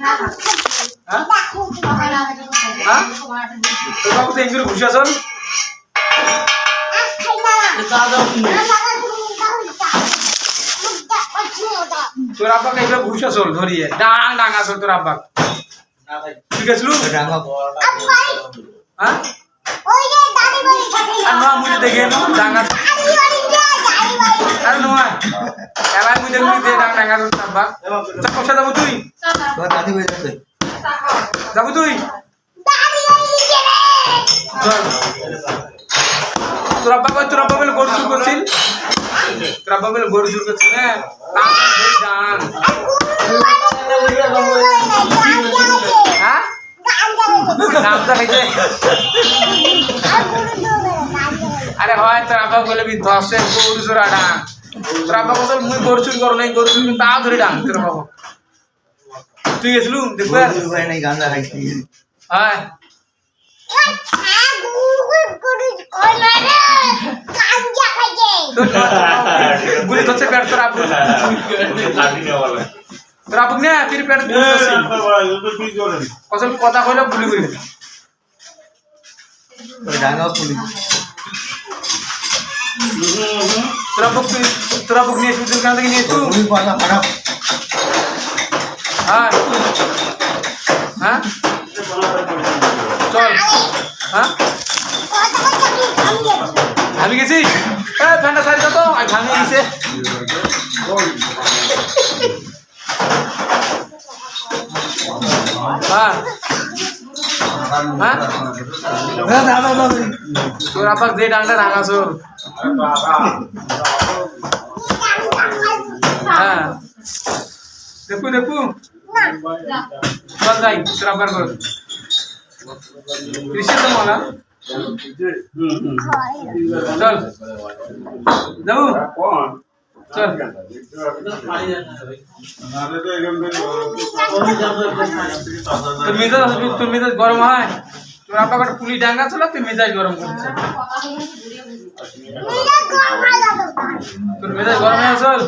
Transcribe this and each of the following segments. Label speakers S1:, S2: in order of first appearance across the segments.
S1: হ্যাঁ? হ্যাঁ তোর আব্বাকে এগুলো ঘুষে আসল ধরিয়ে। ডাং ডাং আসল তোর আব্বা। ঠিক আছে হ্যাঁ? মুঝে দেখে নো ডাং আস আর নয় এবার মুঝে মুঝে ডাং ডাং আসল তোর আব্বা তা যাব তুই।
S2: তোর দাদি হয়ে যাচ্ছে।
S1: যাব তুই। তোর আব্বা কই তোর আব্বা বলে গরু চুর করছিল? তোর আব্বা বলে গরু চুর করছিল হ্যাঁ? ডান হ্যাঁ? নামটা খাইছে আরে হয় তোর আব্বা বলে বি ধসে গরু চোরা ডান তোর আব্বা বলে মুই গরু চুর করো নাই গরু চুর কিন্তু তা ধরে ডান তোর বাবা তুই গেছিলু? দেখব আর।
S2: তুই হয় নাই গান লাগাইছি
S1: হ্যাঁ। গুলি ধরছে পেট তোর আব্বু। তোর আব্বু না ফির পেট গুলি ধরছে। কসম কথা কইলো গুলি করে। দিছে।
S2: তোর ডাঙ্গা পুলিশ
S1: তোর তুই- তোর আব্বু নিয়ে এসবি কেন থেকে নিয়ে হ্যাঁ। হ্যাঁ? চল। হ্যাঁ? আমি গেছি? এ ফ্যানটা সারি তো আমি ভাঙে গেছে হ্যাঁ হ্যাঁ
S2: হ্যাঁ।
S1: তোর আব্বা যে ডাংটা রাঙাছোর হ্যাঁ দেখু দেখু চল যাই তোর আব্বার ঘর কৃষ্ণ তো মলা চল যাব চল তোর মেজাজ গরম হয়। তোর একটা পুলি ডাঙ্গা ছিল তুই মেজাজ গরম করছে তোর মেজাজ গরম হয়ে আসল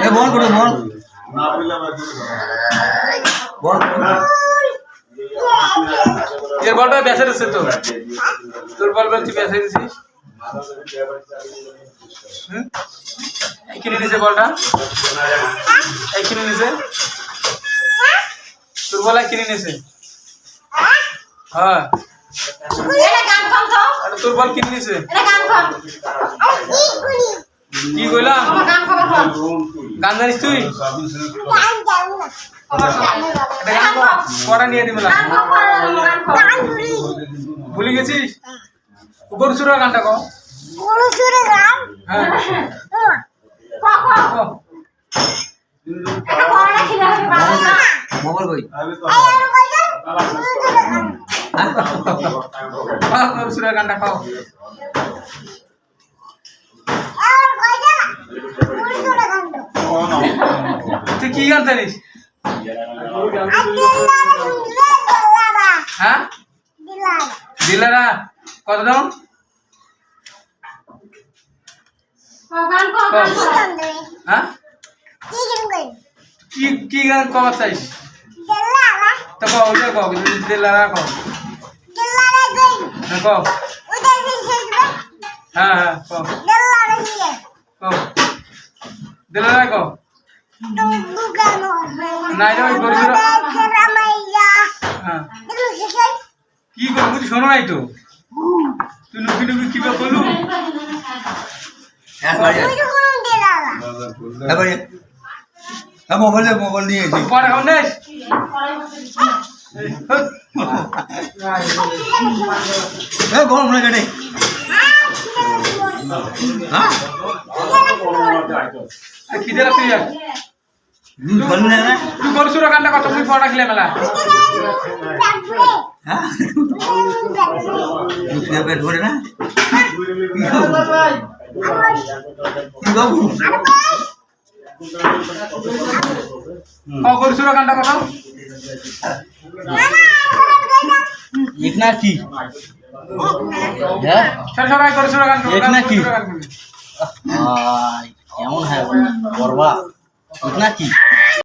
S1: রে
S2: বল? বল বল। বল।
S1: এর বলটা বেঁচে দিচ্ছে তো। তোর বল বল তুই বেঁচে দিছিস কিনে নিছে বলটা? কিনে নিছে? তোর বলা কিনে নিছে? হ্যাঁ। আরে তোর বল কিনে নিছে? কি কইলাম গান জানিস তুই। কটা নিয়ে দিবে ভুলে গেছিস গরু চুরা গানটা কো কও।
S2: মোবাইল কই
S1: খাও, গরু চুরা গানটা খাও তুই কি গান জানিস? হ্যাঁ? দিলারা, কত দাম? হ্যাঁ? কি কি গান কবার চাইস? তো কও ওইটা হ্যাঁ হ্যাঁ কও। দিলারা কও। কি করব তুই শোনো নাই তো? তুই লুকি লুকি কি বলু
S2: হ্যাঁ মোবাইলে মোবাইল নিয়ে
S1: পরে এখন
S2: হ্যাঁ গরম লাগে নেই হ্যাঁ?
S1: তুই গানটা কত তুই পড়া খেলে মেলা।
S2: হ্যাঁ? দুধ পেট ভরে না? কি
S1: কত
S2: এক না হ্যাঁ এক। কেমন
S3: হ্যাঁ করবা নাকি